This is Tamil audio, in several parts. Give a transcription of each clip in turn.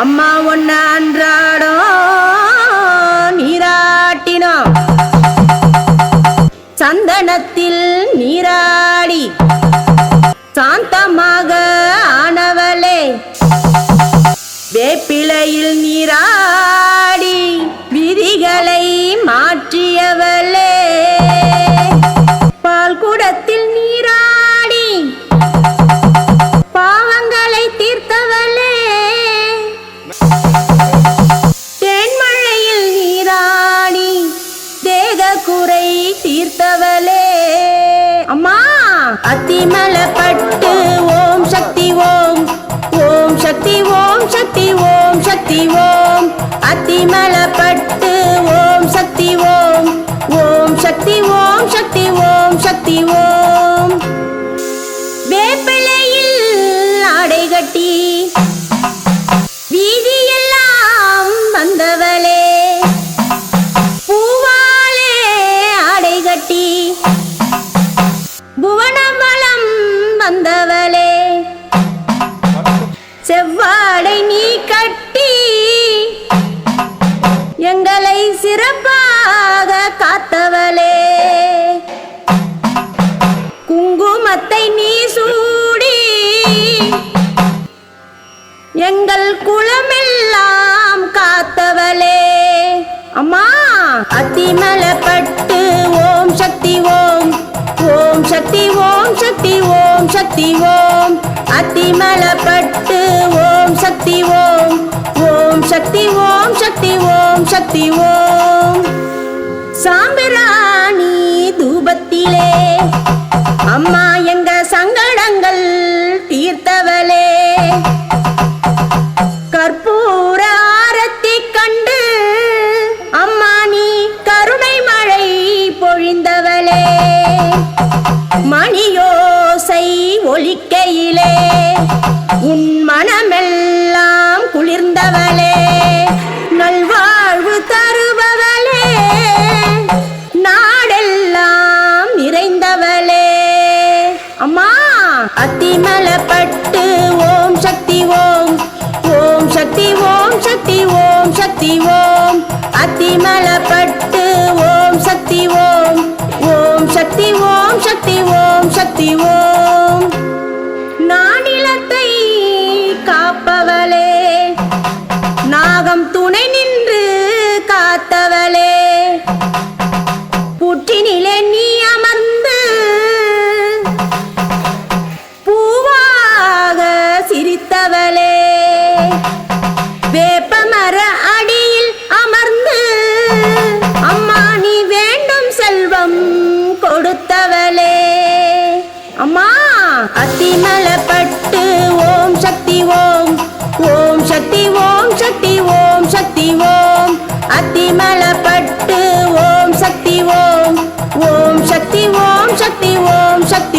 அம்மா ஒன்ன அன்றாடம் நீராட்டினோம். சந்தனத்தில் நீராடி சாந்தமாக ஆனவளே வேப்பிலையில் நீராடி விதிகளை மாற்றியவளே. அத்திமலப்பட்டு ஓம் சக்தி ஓம் ஓம் சக்தி ஓம் சக்தி ஓம் சக்தி ஓம். அத்திமலப்பட்டு ஓம் சக்தி ஓம் ஓம் சக்தி ஓம் சக்தி ஓம் சக்தி ஓம். வேப்பிலையில் ஆடை கட்டி சக்தி ஓம். அத்திமலப்பட்டு ஓம். சக்தி ஓம். ஓம் சக்தி ஓம். சக்தி ஓம். சக்தி ஓம். சாம்பிராணி தூபத்திலே அம்மா எங்க சங்கடங்கள் தீர்த்தவளே. ஓம் நானிலத்தை காப்பவளே நாகம் துணை நின்று காத்தவளே. புற்றினிலே நீ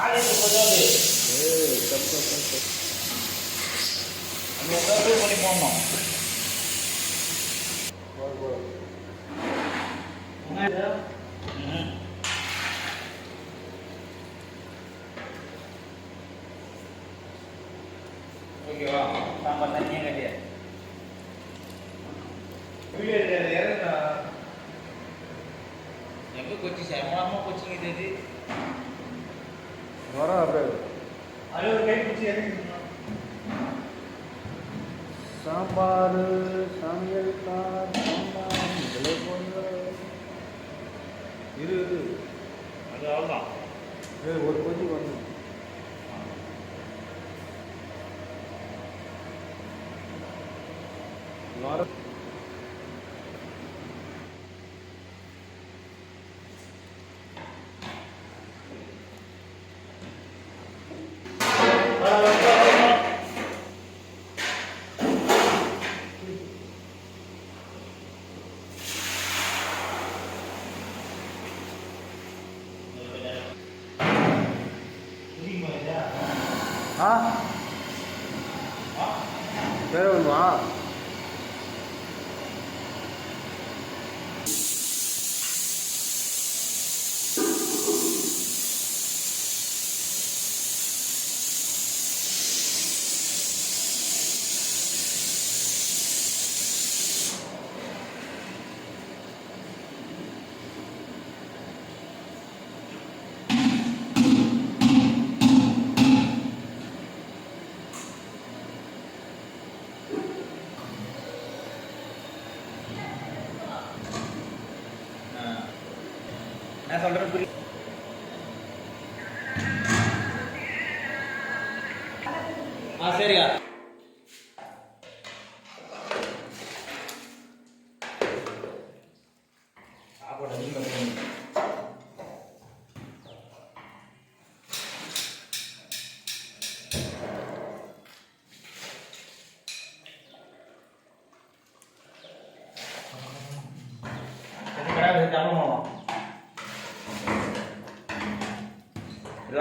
காலேஜ் போதாவது அந்த ஏதாவது பண்ணி போடணும் ஓகேவா சாம்பார் தண்ணியே கட்டியா எங்க கொச்சி செம்மமா கொச்சிங்க தெரியுது வரோம் அப்படியே அது ஒரு சாம்பார் சமையல் கார் சாம்பார் இதில் போங்க இரு இரு அது அவ்வளோதான் ஏய், ஒரு கொதி வந்து வர 没有暖。நான் சொல்றேன் புரியுது. ஆ சரியா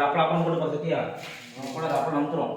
అప్పుడు అప్పుడు కూడా కొద్దిగా అప్పుడు అప్పుడు నమ్ముతున్నాం